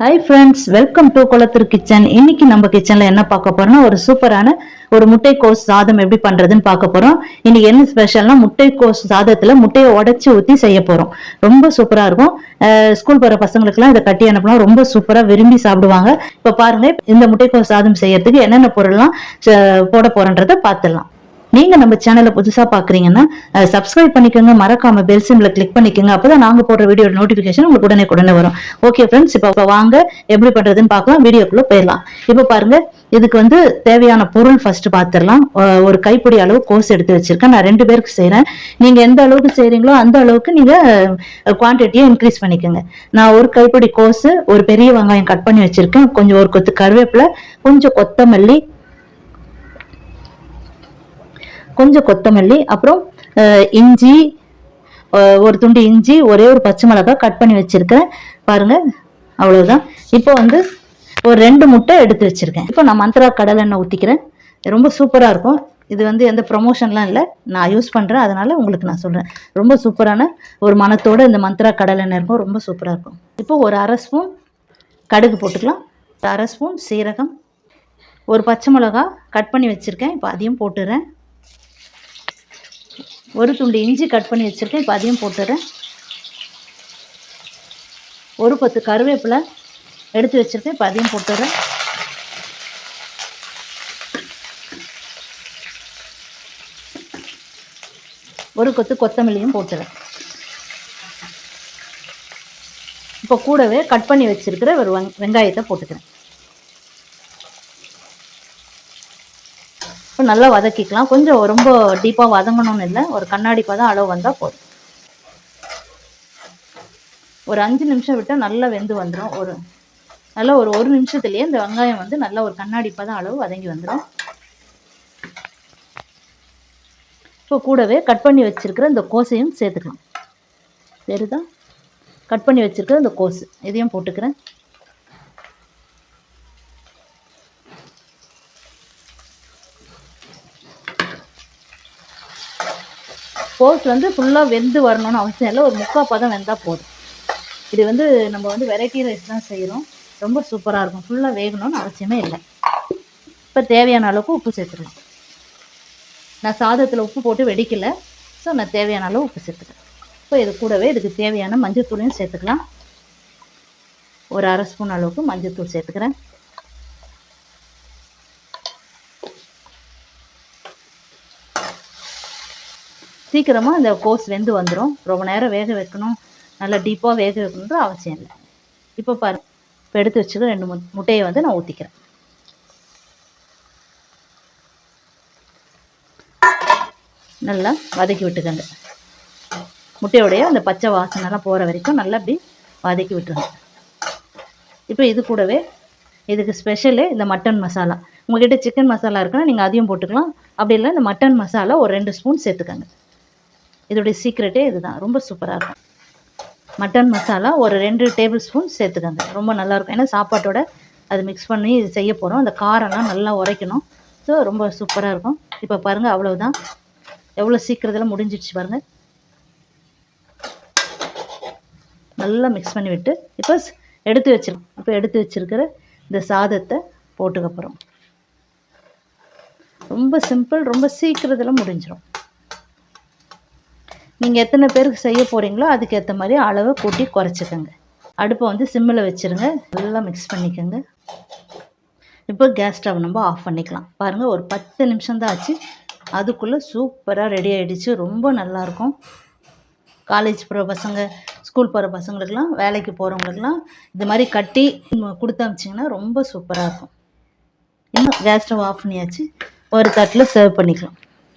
Hi friends welcome to Kulathur kitchen இன்னைக்கு நம்ம கிச்சன்ல என்ன பார்க்க போறோம்னா ஒரு சூப்பரான ஒரு முட்டைக்கோஸ் சாதம் எப்படி பண்றதுன்னு பார்க்க போறோம். இன்னைக்கு என்ன ஸ்பெஷல்னா முட்டைக்கோஸ் சாதத்துல முட்டையை உடச்சி ஊற்றி செய்ய போறோம். ரொம்ப சூப்பரா இருக்கும். ஸ்கூல் போற பசங்களுக்குலாம் இதை கட்டி அனுப்பினா ரொம்ப சூப்பரா விரும்பி சாப்பிடுவாங்க. இப்ப பாருங்க இந்த முட்டைக்கோஸ் சாதம் செய்யறதுக்கு என்னென்ன பொருள்லாம் ச- போட போறன்றத பார்த்துடலாம். நீங்க நம்ம சேனலை புதுசா பாக்குறீங்கன்னா சப்ஸ்கிரைப் பண்ணிக்கோங்க மறக்காம பெல் சிம்ல கிளிக் பண்ணிக்கோங்க அப்பதான் நாங்க போடுற வீடியோ நோட்டிபிகேஷன் உங்களுக்கு உடனே உடனே வரும். ஓகே ஃப்ரெண்ட்ஸ் இப்போ இப்போ வாங்க எப்படி பண்றதுன்னு பார்க்கலாம் வீடியோக்குள்ள போயிடலாம். இப்போ பாருங்க இதுக்கு வந்து தேவையான பொருள் ஃபர்ஸ்ட் பார்த்துடலாம் ஒரு கைப்பிடி அளவு கோர்ஸ் எடுத்து வச்சிருக்கேன். நான் ரெண்டு பேருக்கு செய்யறேன் நீங்க எந்த அளவுக்கு செய்யறீங்களோ அந்த அளவுக்கு நீங்க குவான்டிட்டியை இன்க்ரீஸ் பண்ணிக்கோங்க. நான் ஒரு கைப்பிடி கோர்ஸ் ஒரு பெரிய வெங்காயம் கட் பண்ணி வச்சிருக்கேன். கொஞ்சம் ஒரு கொத்து கருவேப்பிலை கொஞ்சம் கொத்தமல்லி கொஞ்சம் கொத்தமல்லி அப்புறம் இஞ்சி ஒரு துண்டு இஞ்சி ஒரே ஒரு பச்சை மிளகாய் கட் பண்ணி வச்சிருக்கேன் பாருங்க அவ்வளவுதான். இப்போ வந்து ஒரு ரெண்டு முட்டை எடுத்து வச்சிருக்கேன். இப்போ நான் மந்த்ரா கடலை எண்ணெய் ஊற்றிக்கிறேன் ரொம்ப சூப்பராக இருக்கும். இது வந்து எந்த ப்ரொமோஷன்லாம் இல்லை. நான் யூஸ் பண்ணுறேன் அதனால உங்களுக்கு நான் சொல்கிறேன் ரொம்ப சூப்பரான ஒரு மணத்தோட இந்த மந்த்ரா கடலை எண்ணெய் இருக்கும். ரொம்ப சூப்பராக இருக்கும். இப்போ ஒரு அரை ஸ்பூன் கடுகு போட்டுக்கலாம். அரை ஸ்பூன் சீரகம். ஒரு பச்சை மிளகா கட் பண்ணி வச்சுருக்கேன். இப்போ அதையும் போட்டுறேன். ஒரு துண்டு இஞ்சி கட் பண்ணி வச்சுருக்கேன். இப்போ அதையும் போட்டுறேன். ஒரு பத்து கருவேப்பிலை எடுத்து வச்சுருக்கேன். இப்போ அதையும் போட்டுடுறேன் ஒரு கொத்து கொத்தமல்லியும் போட்டுறேன். இப்போ கூடவே கட் பண்ணி வச்சுருக்கிற ஒரு வெங்காயத்தை போட்டுக்கிறேன். நல்லா வதக்கிக்கலாம். கொஞ்சம் ரொம்ப டீப்பாக வதங்கணும்னு இல்லை. ஒரு கண்ணாடி பதம் அளவு வந்தால் போதும். ஒரு அஞ்சு நிமிஷம் விட்டால் நல்லா வெந்து வந்துடும் ஒரு நல்லா ஒரு ஒரு நிமிஷத்துலேயே இந்த வெங்காயம் வந்து நல்லா ஒரு கண்ணாடி பதம் அளவு வதங்கி வந்துடும் இப்போ கூடவே கட் பண்ணி வச்சுருக்கிற இந்த கோசையும் சேர்த்துக்கலாம். சரிதா கட் பண்ணி வச்சுருக்கிற இந்த கோஸு. இதையும் போட்டுக்கிறேன். கோஸ் வந்து ஃபுல்லாக வெந்து வரணும்னு அவசியம் இல்லை. ஒரு முக்கால் பதம் வெந்தால் போதும். இது வந்து நம்ம வந்து வெரைட்டி ரைஸ் தான் செய்கிறோம் ரொம்ப சூப்பராக இருக்கும். ஃபுல்லாக வேகணும்னு அவசியமே இல்லை. இப்போ தேவையான அளவுக்கு உப்பு சேர்த்துக்கலாம். நான் சாதத்தில் உப்பு போட்டு வெடிக்கல. ஸோ நான் தேவையான அளவு உப்பு சேர்த்துக்கிறேன். இப்போ இது கூடவே இதுக்கு தேவையான மஞ்சள் தூளையும் சேர்த்துக்கலாம். ஒரு அரை ஸ்பூன் அளவுக்கு மஞ்சள் தூள் சேர்த்துக்கிறேன். சீக்கிரமாக இந்த கோஸ் வெந்து வந்துடும் ரொம்ப நேரம் வேக வைக்கணும். நல்லா டீப்பாக வேக வைக்கணுன்ற அவசியம் இல்லை. இப்போ பாரு. இப்போ எடுத்து வச்சுக்க ரெண்டு முட்டையை வந்து நான் ஊற்றிக்கிறேன் நல்லா வதக்கி விட்டுக்கங்க. முட்டையோடைய அந்த பச்சை வாசனைலாம் போகிற வரைக்கும் நல்லா அப்படி வதக்கி விட்டுருங்க. இப்போ இது கூடவே இதுக்கு ஸ்பெஷலு இந்த மட்டன் மசாலா உங்கள்கிட்ட சிக்கன் மசாலா இருக்குன்னா நீங்கள் அதையும் போட்டுக்கலாம். அப்படி இல்லை இந்த மட்டன் மசாலா ஒரு ரெண்டு ஸ்பூன் சேர்த்துக்கங்க. இதோடைய சீக்ரெட்டே இதுதான். ரொம்ப சூப்பராக இருக்கும். மட்டன் மசாலா ஒரு ரெண்டு டேபிள் ஸ்பூன் சேர்த்துக்கோங்க. ரொம்ப நல்லாயிருக்கும் ஏன்னா சாப்பாட்டோட அது மிக்ஸ் பண்ணி செய்ய போகிறோம் அந்த காரம்லாம் நல்லா உரைக்கணும். ஸோ ரொம்ப சூப்பராக இருக்கும். இப்போ பாருங்கள் அவ்வளவுதான். எவ்வளோ சீக்கிரத்தில் முடிஞ்சிடுச்சு பாருங்கள் நல்லா மிக்ஸ் பண்ணி விட்டு இப்போ எடுத்து வச்சிருக்கோம் இப்போ எடுத்து வச்சிருக்கிற இந்த சாதத்தை போட்டுக்க போகிறோம் ரொம்ப சிம்பிள் ரொம்ப சீக்கிரத்தில் முடிஞ்சிடும். நீங்கள் எத்தனை பேருக்கு செய்ய போகிறீங்களோ அதுக்கேற்ற மாதிரி அளவை கூட்டி குறைச்சிக்கோங்க. அடுப்பை வந்து சிம்மில் வச்சுருங்க. நல்லா மிக்ஸ் பண்ணிக்கோங்க. இப்போ கேஸ் ஸ்டவ் நம்ம ஆஃப் பண்ணிக்கலாம். பாருங்கள் ஒரு பத்து நிமிஷம் தான் ஆச்சு. அதுக்குள்ளே சூப்பராக ரெடி ஆகிடுச்சு ரொம்ப நல்லாயிருக்கும் காலேஜ் போகிற பசங்க ஸ்கூல் போகிற பசங்களுக்கெல்லாம் வேலைக்கு போகிறவங்களுக்குலாம் இது மாதிரி கட்டி கொடுத்து அமிச்சிங்கன்னா ரொம்ப சூப்பராக இருக்கும். இன்னும் கேஸ் ஸ்டவ் ஆஃப் பண்ணியாச்சு. ஒரு தட்டில் சர்வ் பண்ணிக்கலாம்.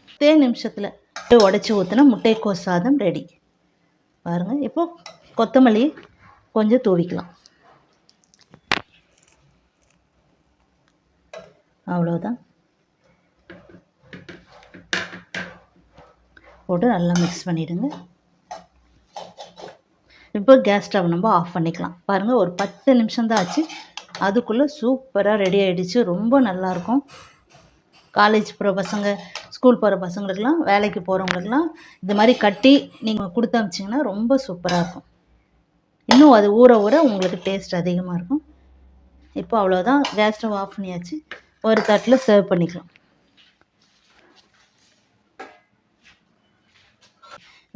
பத்தே நிமிஷத்தில் உடச்சி ஊற்றின முட்டைக்கோஸ் சாதம் ரெடி பாருங்கள் இப்போ கொத்தமல்லி கொஞ்சம் தூவிக்கலாம். அவ்வளோதான் போட்டு நல்லா மிக்ஸ் பண்ணிவிடுங்க இப்போ கேஸ் ஸ்டவ் நம்ம ஆஃப் பண்ணிக்கலாம். பாருங்கள் ஒரு பத்து நிமிஷம் தான் ஆச்சு. அதுக்குள்ளே சூப்பராக ரெடி ஆயிடுச்சு. ரொம்ப நல்லாயிருக்கும் காலேஜ் போகிற பசங்க ஸ்கூல் போகிற பசங்களுக்கெல்லாம் வேலைக்கு போகிறவங்களுக்கெல்லாம் இது மாதிரி கட்டி நீங்கள் கொடுத்து அமிச்சிங்கன்னா ரொம்ப சூப்பராக இருக்கும். இன்னும் அது ஊற ஊற உங்களுக்கு டேஸ்ட் அதிகமாக இருக்கும். இப்போ அவ்வளோதான் கேஸ் ஸ்டவ் ஆஃப் பண்ணியாச்சு. ஒரு தட்டில் சர்வ் பண்ணிக்கலாம்.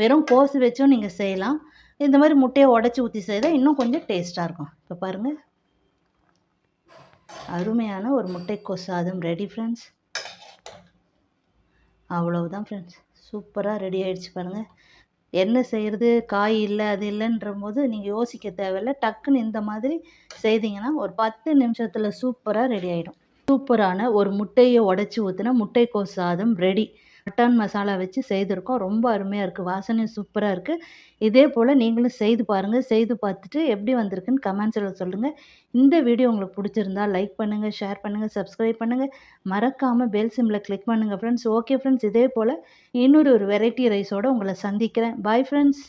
வெறும் கோசு வச்சும் நீங்கள் செய்யலாம். இந்த மாதிரி முட்டையை உடச்சி ஊற்றி செய்தால் இன்னும் கொஞ்சம் டேஸ்ட்டாக இருக்கும். இப்போ பாருங்கள் அருமையான ஒரு முட்டைக்கோஸ் சாதம் ரெடி ஃப்ரெண்ட்ஸ் அவ்வளவுதான் ஃப்ரெண்ட்ஸ் சூப்பராக ரெடி ஆகிடுச்சு பாருங்கள் என்ன செய்கிறது காய் இல்லை அது இல்லைன்ற போது நீங்கள் யோசிக்க தேவையில்ல. டக்குன்னு இந்த மாதிரி செய்தீங்கன்னா ஒரு பத்து நிமிஷத்தில் சூப்பராக ரெடி ஆகிடும் சூப்பரான ஒரு முட்டையை உடச்சி ஊற்றினா முட்டைக்கோஸ் சாதம் ரெடி மட்டன் மசாலா வச்சு செய்திருக்கோம். ரொம்ப அருமையாக இருக்குது வாசனையும் சூப்பராக இருக்குது இதே போல் நீங்களும் செய்து பாருங்கள் செய்து பார்த்துட்டு எப்படி வந்திருக்குன்னு கமெண்ட்ஸில் சொல்லுங்கள் இந்த வீடியோ உங்களுக்கு பிடிச்சிருந்தா லைக் பண்ணுங்கள் ஷேர் பண்ணுங்கள் சப்ஸ்கிரைப் பண்ணுங்கள் மறக்காமல் பெல் சிம்மில் கிளிக் பண்ணுங்கள் ஃப்ரெண்ட்ஸ் ஓகே ஃப்ரெண்ட்ஸ் இதே போல் இன்னொரு ஒரு வெரைட்டி ரைஸோடு உங்களை சந்திக்கிறேன். Bye friends